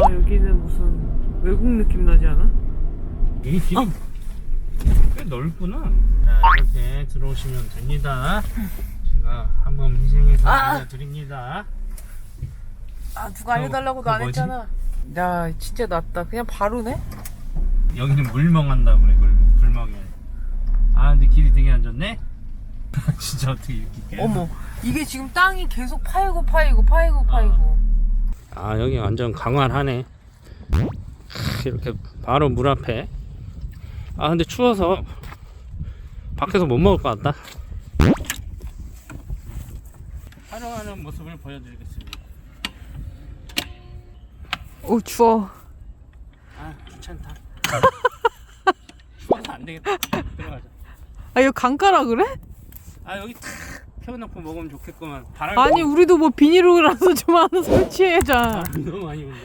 와 여기는 무슨 외국 느낌 나지 않아? 이 길이 꽤 넓구나. 자, 이렇게 들어오시면 됩니다. 제가 한번 희생해서 아! 알려드립니다. 아 누가 알려달라고도 그거 안 뭐지? 했잖아 야 진짜 낫다 그냥 바로네? 여기는 물멍한다 그래, 물멍. 불멍해. 아, 근데 길이 되게 안 좋네? 진짜 어떻게 이렇게 깨 어머 이게 지금 땅이 계속 파이고 파이고 파이고 파이고 아, 여기 완전 강활하네. 크, 이렇게 바로 물 앞에. 아, 근데 추워서 밖에서 못 먹을 것 같다. 촬영하는 모습을 보여드리겠습니다. 오 추워 아 귀찮다 추워서 안 되겠다 들어가자 아 이거 강가라 그래? 아 여기 탁 펴놓고 먹으면 좋겠구만. 바람 아니 우리도 뭐 비닐이라도 좀 하나 설치해자 너무 많이 분다